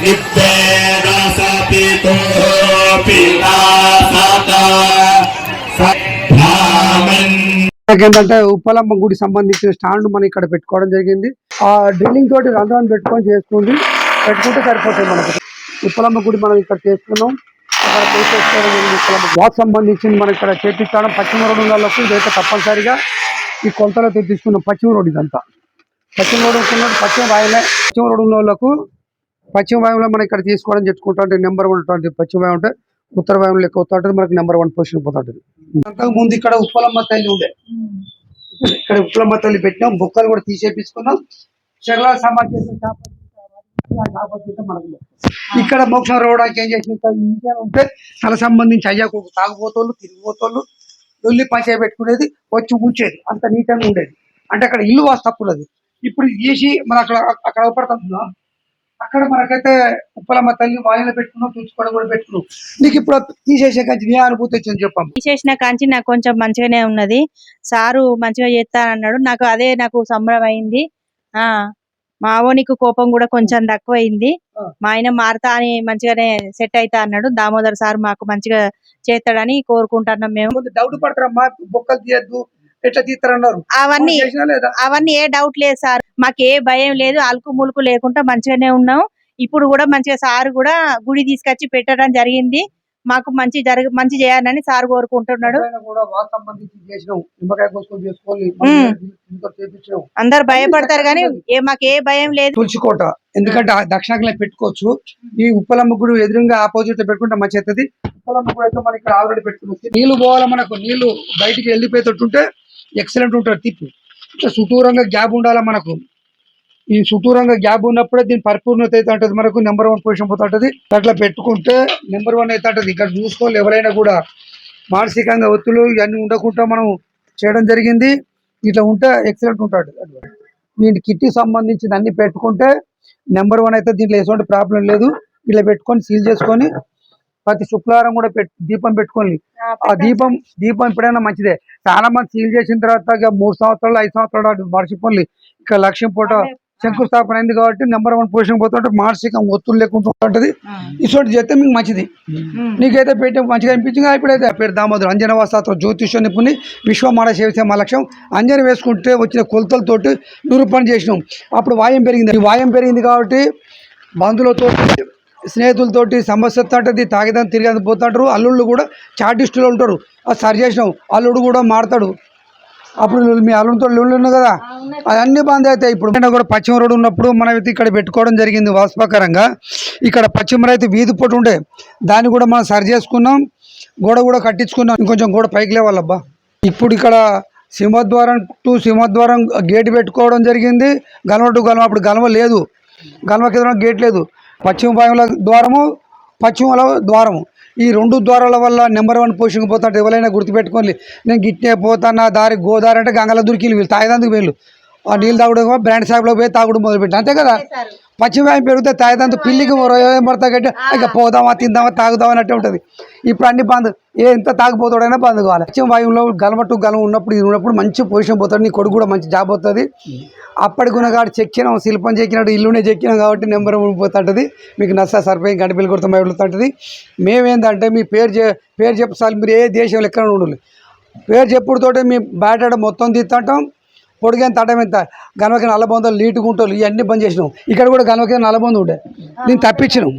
నిత్యేరసపితో ఏంటంటే ఉప్పలమ్మ గుడి సంబంధించిన స్టాండ్ మనం ఇక్కడ పెట్టుకోవడం జరిగింది. ఆ డ్రిల్లింగ్ తోటి రంధ్రాన్ని పెట్టుకొని చేసుకుంది పెట్టుకుంటే సరిపోతుంది మనకు. ఉప్పలమ్మ గుడి మనం ఇక్కడ చేసుకున్నాం అక్కడ చేసుకోవడం జరిగింది ఉప్పలమ్మ వాక్ సంబంధించింది మనం ఇక్కడ చేపించడం పశ్చిమ రోడ్డు వాళ్ళకు ఇదైతే తప్పనిసరిగా ఈ కొలతలతో తీసుకున్నాం పశ్చిమ రోడ్డు ఇదంతా. పశ్చిమ రోడ్డు ఉన్నట్టు పశ్చిమ రాయలే పశ్చిమ రోడ్డు ఉన్న వాళ్ళకు పశ్చిమ వాయువులో మనం ఇక్కడ తీసుకోవడం చెప్పుకుంటా అంటే నెంబర్ వన్ ఉంటుంది పశ్చిమ వాయు అంటే ఉత్తర వాయువులు లెక్క అవుతా ఉంటుంది మనకు నెంబర్ వన్ పొజిషన్ పోతా ఉంటుంది. అంతకు ముందు ఇక్కడ ఉప్పలమ్మ తల్లి ఉండే. ఇక్కడ ఉప్పలమ్మ తల్లి పెట్టినాం బుక్కలు కూడా తీసేపించుకున్నాం. చర్ల సమాజం లేదు. ఇక్కడ మోక్షం రావడానికి ఏం చేసిన ఉంటే తల సంబంధించి అయ్యాకు తాగుబోతోళ్ళు తిరిగిపోతోళ్ళు దొల్లి పంచాయ పెట్టుకునేది వచ్చి ఉంచేది అంత నీట్గా ఉండేది. అంటే అక్కడ ఇల్లు వాసు తప్పులేదు. ఇప్పుడు చేసి మన అక్కడ అక్కడ అవపడుతుందా అక్కడ మనకైతే ఉప్పలమ్మ తల్లి వాయిలో పెట్టుకున్నాం తుడుచుకోవడం కూడా పెట్టుకున్నాం నీకు ఇప్పుడు తీసేసే కంచి నీ అనుభూతి వచ్చింది చెప్పమ్మ తీసేసిన కాంచి నాకు కొంచెం మంచిగానే ఉన్నది. సారు మంచిగా చేస్తానన్నాడు నాకు అదే నాకు సంబరం అయింది. ఆ మా అవనికి కోపం కూడా కొంచెం తక్కువైంది. మా ఆయన మారతా అని మంచిగానే సెట్ అయితా అన్నాడు. దామోదర్ సార్ మాకు మంచిగా చేస్తాడని కోరుకుంటున్నాం మేము. డౌట్ పడతారమ్మా. బొక్కలు తీయద్దు. ఎట్లా తీస్తారన్నారు అవన్నీ అవన్నీ ఏ డౌట్ లేదు సార్. మాకు ఏ భయం లేదు అలుకు ములుకు లేకుండా మంచిగానే ఉన్నాం. ఇప్పుడు కూడా మంచిగా సార్ కూడా గుడి తీసుకొచ్చి పెట్టడం జరిగింది. మాకు మంచి జరగ మంచి చేయాలని సార్ కోరుకుంటున్నాడు. అందరు భయపడతారు కానీ ఏ మాకు ఏ భయం లేదు. తులసికోట. ఎందుకంటే దక్షిణాగ్ని పెట్టుకోవచ్చు. ఈ ఉప్పలమ్మ గుడి ఎదురుగా ఆపోజిట్లో పెట్టుకుంటే మంచి అవుతుంది ఉప్పలమ్మ గుడి అయితే మనకి ఆల్రెడీ పెట్టుకోవచ్చు నీళ్ళు పోవాలి మనకు. నీళ్ళు బయటికి వెళ్ళిపోయేటట్టుంటే ఎక్సలెంట్ ఉంటుంది తిప్పు. ఇట్లా సుటూరంగా గ్యాప్ ఉండాలి మనకు? ఈ సుతూరంగా గ్యాప్ ఉన్నప్పుడే దీని పరిపూర్ణత అయితే ఉంటుంది మనకు నెంబర్ వన్ పొజిషన్ పోతుంటుంది అట్లా పెట్టుకుంటే నెంబర్ వన్ అయితే ఉంటుంది ఇక్కడ చూసుకోవాలి ఎవరైనా కూడా. మానసికంగా ఒత్తులు ఇవన్నీ ఉండకుండా మనం చేయడం జరిగింది. ఇట్లా ఉంటే ఎక్సలెంట్ ఉంటాడు దీని కిట్కి సంబంధించిన అన్ని పెట్టుకుంటే నెంబర్ వన్ అయితే దీంట్లో ఎటువంటి ప్రాబ్లం లేదు. ఇట్లా పెట్టుకొని సీల్ చేసుకొని ప్రతి శుక్రవారం కూడా పెట్టు దీపం పెట్టుకొని. ఆ దీపం దీపం ఎప్పుడైనా మంచిదే. చాలా మంది సీల్ చేసిన తర్వాత మూడు సంవత్సరాలు ఐదు సంవత్సరాలు మర్చిపోయి ఇక లక్ష్యం పూట శంకుస్థాపన అయింది కాబట్టి నెంబర్ వన్ పొజిషన్ పోతుంటే మానసిక ఒత్తులు లేకుండా ఉంటది. ఇటువంటి చేస్తే మీకు మంచిది. నీకైతే పెట్టే మంచిగా అనిపించింది ఇప్పుడైతే. పేరు దామోదరు అంజన వాస్తాత్వ జ్యోతిష్య నిపుణి విశ్వమాన సేవితే మా లక్ష్యం. అంజన వేసుకుంటే వచ్చిన కొలతలతోటి నిరూపణ చేసినాం. అప్పుడు వాయం పెరిగింది. ఈ వాయం పెరిగింది కాబట్టి బంధువులతో స్నేహితులతోటి సమస్య వస్తుంటుంది తాగిదాన్ని తిరిగి పోతుంటారు. అల్లుళ్ళు కూడా చాటిస్టులు ఉంటారు. అది సరి చేసినాం అల్లుడు కూడా మారతాడు. అప్పుడు మీ అల్లుడితో లొల్లి ఉన్నాయి కదా? అవన్నీ బంద్ అవుతాయి ఇప్పుడు. కూడా పశ్చిమ రోడ్డు ఉన్నప్పుడు మనం అయితే ఇక్కడ పెట్టుకోవడం జరిగింది వాస్తవకరంగా. ఇక్కడ పశ్చిమ రైతు వీధి పొట్టు ఉండే. దాన్ని కూడా మనం సరి చేసుకున్నాం. గోడ కూడా కట్టించుకున్నాం. ఇంకొంచెం గోడ పైకి లేవాలబ్బా. ఇప్పుడు ఇక్కడ సింహద్వారం టు సింహద్వారం గేట్ పెట్టుకోవడం జరిగింది. గల్వ టు గల్వ అప్పుడు గల్వ లేదు. గల్వకి కింద గేట్ లేదు. పశ్చిమ భాగంలో ద్వారము పశ్చిమల ద్వారము. ఈ రెండు ద్వారాల వల్ల నెంబర్ వన్ పొజిషన్కి పోతాడు ఎవరైనా గుర్తుపెట్టుకోండి. నేను గిట్టే పోతానా దారి గోదారి అంటే గంగల దూరికి వీళ్ళు తాగేదందుకు వీళ్ళు. నీళ్ళు తాగడం బ్రాండ్ షాప్లో పోయి తాగుడు మొదలుపెట్టి అంతే కదా? పశ్చిమ వాయువు పెరిగితే తాగేదందుకు పిల్లికి ఏం పడతా కంటే ఇక పోదామా తిందామా తాగుదామా అన్నట్టు ఉంటుంది. ఇప్పుడు అన్ని బంద్ ఏ ఎంత తాగిపోతాడైనా బంద్ కావాలి. పశ్చిమ వాయువులో గలమట్టు గలం ఉన్నప్పుడు ఇది ఉన్నప్పుడు మంచి పొజిషన్ పోతాడు నీ కొడుకు కూడా మంచి జాబ్ అవుతుంది అప్పటి గుణగాడు చెక్కినాం శిల్పం చెక్కినట్టు ఇల్లునే చెక్కినాం కాబట్టి నెంబర్ పోతుంటుంది మీకు నచ్చ సరిపోయి గడిపిల్లి కొడుతూ వెళ్తుంటుంది మేమేందంటే మీ పేరు చె పేరు చెప్పాలి మీరు ఏ దేశంలో ఎక్కడ ఉండాలి పేరు చెప్పుడుతోటి మీ బ్యాటాడ మొత్తం తీస్తుంటాం పొడిగైన తటం ఎంత? గనవకి నల్లబొందలు నీటుకుంటోళ్ళు ఇవన్నీ బంద్ చేసినాం. ఇక్కడ కూడా గనవకి నల్లబొంద ఉండే. దీన్ని తప్పించినాం.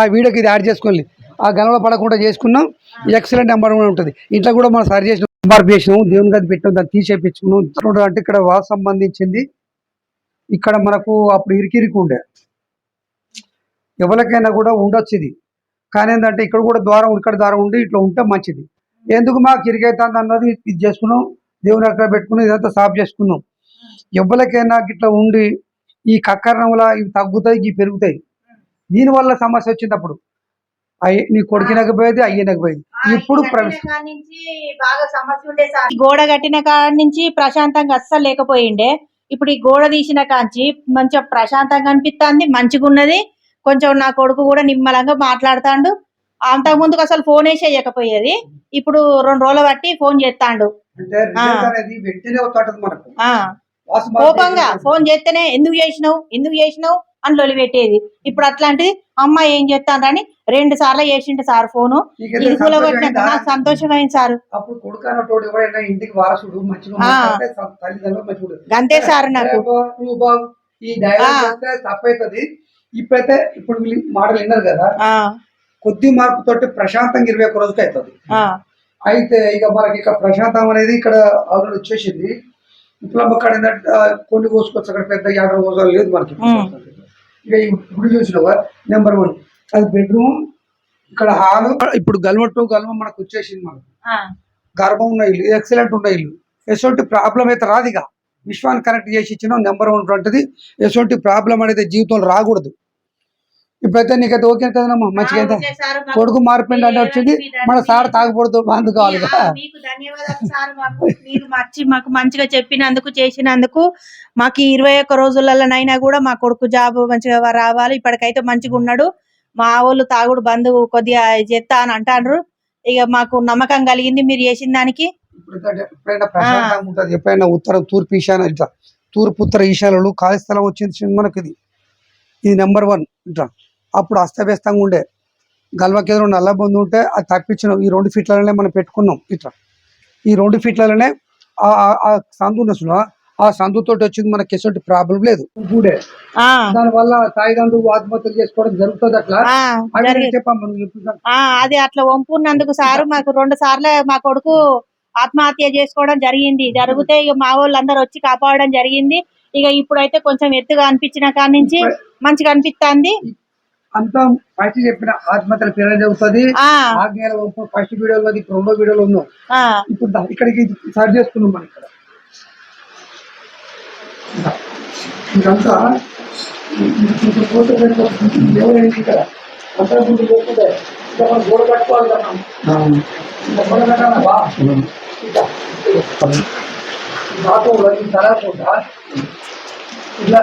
ఆ వీడియోకి ఇది యాడ్ చేసుకోండి ఆ గనవలో పడకుండా చేసుకున్నాం. ఎక్సలెంట్ నెంబర్ కూడా ఉంటుంది. ఇంట్లో కూడా మనం సరి చేసినాం నెంబర్ చేసినాం. దేవుని గది పెట్టాం దాన్ని తీసేపించుకున్నాం అంటే ఇక్కడ వాసు సంబంధించింది. ఇక్కడ మనకు అప్పుడు ఇరికిరికి ఉండే. ఎవరికైనా కూడా ఉండొచ్చు ఇది. కానీ ఏంటంటే ఇక్కడ కూడా ద్వారం ఇక్కడ ద్వారం ఉండి ఇట్లా ఉంటే మంచిది. ఎందుకు మాకు ఇరికైతుంది అన్నది ఇది చేసుకున్నాం. దేవుని అక్కడ పెట్టుకుని ఇదంతా సాఫ్ చేసుకున్నాం. ఎవరికైనా ఇట్లా ఉండి ఈ కక్కరణంలా ఇవి తగ్గుతాయి ఇవి పెరుగుతాయి. దీనివల్ల సమస్య వచ్చింది అప్పుడు. అయ్యి నీ కొడుకునకు పోయేది అయ్యనకు పోయేది ఇప్పుడు గోడ కట్టిన కాడ నుంచి ప్రశాంతంగా అస్సలు లేకపోయిండే. ఇప్పుడు ఈ గోడ తీసిన కాంచి మంచిగా ప్రశాంతంగా అనిపిస్తుంది మంచిగా ఉన్నది కొంచెం నా కొడుకు కూడా నిమ్మలంగా మాట్లాడుతాండు. అంతకు ముందుకు అసలు ఫోన్ చేయకపోయేది. ఇప్పుడు రెండు రోజులు బట్టి ఫోన్ చేస్తాండు అంటే అనేది వెంటనే వస్తుంటది మనకు. కోపంగా ఫోన్ చేస్తేనే ఎందుకు చేసినావు? ఎందుకు చేసినావు? అని లొలి పెట్టేది ఇప్పుడు అట్లాంటిది అమ్మ ఏం చేస్తానని రెండు సార్లు చేసిండు సార్ ఫోను. నీకైతే ఇది కూలగొట్టినాక సంతోషమైందా? నాకు సంతోషమైంది సార్. అప్పుడు కొడుకు అన్నటోడు ఎవరైనా ఇంటికి వారసుడు మంచిగా. అంతే సార్ నాకు. ఈ డైలాగ్ తప్పైతుంది. ఇప్పుడైతే ఇప్పుడు మాటలు విన్నారు కదా. కొద్ది మార్పు తోటి ప్రశాంతంగా ఇరవై ఒక్క రోజుకి అవుతుంది అయితే ఇక మనకి ఇక ప్రశాంతం అనేది ఇక్కడ ఆల్రెడీ వచ్చేసింది. ఇప్పుడు అక్కడ ఏంటంటే కొన్ని కోసుకోవచ్చు అక్కడ పెద్ద యాడర్ కోసాలు లేదు మనకి. ఇక గుడి చూసినావా? నెంబర్ వన్ అది బెడ్రూమ్ ఇక్కడ హాల్ ఇప్పుడు గల్వ టు గల్వ మనకు వచ్చేసింది మనకు. గర్భం ఉన్న ఇల్లు ఎక్సలెంట్ ఉన్న ఇల్లు. ఎటువంటి ప్రాబ్లం అయితే రాదు ఇక. విశ్వాన్ని కనెక్ట్ చేసి ఇచ్చిన నెంబర్ వన్ ఉంటుంది ఎటువంటి ప్రాబ్లం అనేది జీవితంలో రాకూడదు. ఇప్పుడైతే నీకైతే ఓకే కదమ్మా మంచిగా అయితే కొడుకు మారిపోయింది అంటే వచ్చింది మన సార్ తాగకూడదు బంధు కావాలి ఆ, మీకు ధన్యవాదాలు సార్ మాకు. మీరు వచ్చి మాకు మంచిగా చెప్పినందుకు చేసినందుకు మాకు ఇరవై ఒక్క రోజులలోనైనా కూడా మా కొడుకు జాబ్ మంచిగా రావాలి ఇప్పటికైతే మంచిగా ఉన్నాడు. మా వాళ్ళు తాగుడు బంధు కొద్దిగా చేస్తా అని అంటాండ్రు. ఇక మాకు నమ్మకం కలిగింది మీరు చేసిన దానికి. ఎప్పుడైనా ఉత్తరం తూర్పు ఇట్లా తూర్పు ఉత్తర ఈశాన్యాలు ఖాళీ స్థలం వచ్చింది మనకి ఇది. ఇది నెంబర్ వన్ ఇట్లా. అప్పుడు అస్తవ్యస్తంగా ఉండే. గల్వకి ఎదురు నల్ల బంధు ఉంటే అది తప్పించినాం ఈ రెండు ఫీట్లలోనే మనం పెట్టుకున్నాం ఇట్లా. ఈ రెండు ఫీట్లలోనే ఆ సందు ఉన్న ఆ సందుతోటి వచ్చింది మనకి ఎటువంటి ప్రాబ్లం లేదు. ఆ. దాని వల్ల తాయిదండు ఆత్మహత్యలు చేసుకోవడం జరుగుతుంది అట్లా. అది అట్లా వంపున్నందుకు సారు మాకు రెండు సార్లు మా కొడుకు ఆత్మహత్య చేసుకోవడం జరిగింది. జరిగితే ఇక మా వాళ్ళు అందరు వచ్చి కాపాడడం జరిగింది. ఇక ఇప్పుడైతే కొంచెం ఎత్తుగా అనిపించిన కాడి నుంచి మంచిగా అనిపిస్తుంది అంతా ఫస్ట్ చెప్పిన ఆత్మహత్యల పేరు జరుగుతుంది. ఆ. ఆజ్ఞాల వంపు ఫస్ట్ వీడియోలో ఇప్పుడు రెండో వీడియోలో ఉన్నాం. ఆ. ఇప్పుడు ఇక్కడికి సర్చ్ చేసుకున్నాం మనం ఇక్కడ. ఇదంతా. ఎవరైంది ఇక్కడ అంతా ముందు పోతుంటే ఇక్కడ మనం గోడ కట్టుకోవాలి కదా కట్టాలా బా ఇలా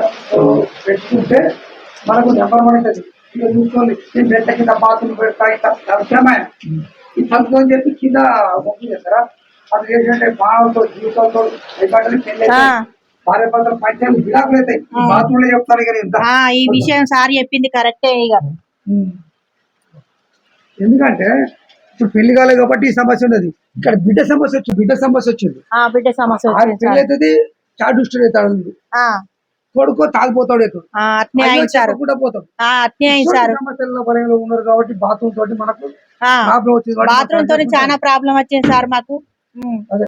పెట్టుకుంటే మనకు నెంబర్ వన్ ఉంటుంది. ఇక చూసుకోండి నేను బెట్ట కింద బాత్రూమ్ పెడతా ఇట్లా అవసరమే ఈ తలుపు అని చెప్పి కింద చేస్తారా జీవితంతో పెళ్ళి. భార్య భర్తలు విడాకులు అవుతాయి చెప్తారు ఇక ఈ విషయం సార్ చెప్పింది కరెక్టే ఇక. ఎందుకంటే ఇప్పుడు పెళ్ళి కాలేదు కాబట్టి ఈ సమస్య ఉండదు. ఇక్కడ బిడ్డ సమస్య వచ్చింది బిడ్డ సమస్య వచ్చింది. బిడ్డ సమస్య పెళ్ళి. అవుతుంది చాటు అవుతాడు. కొడుకో తాగిపోతాడు సమస్యల్లో ఉన్నారు కాబట్టి బాత్రూమ్ తోటి మనకు బాత్రూమ్ చాలా ప్రాబ్లం వచ్చింది సార్ మాకు. అదే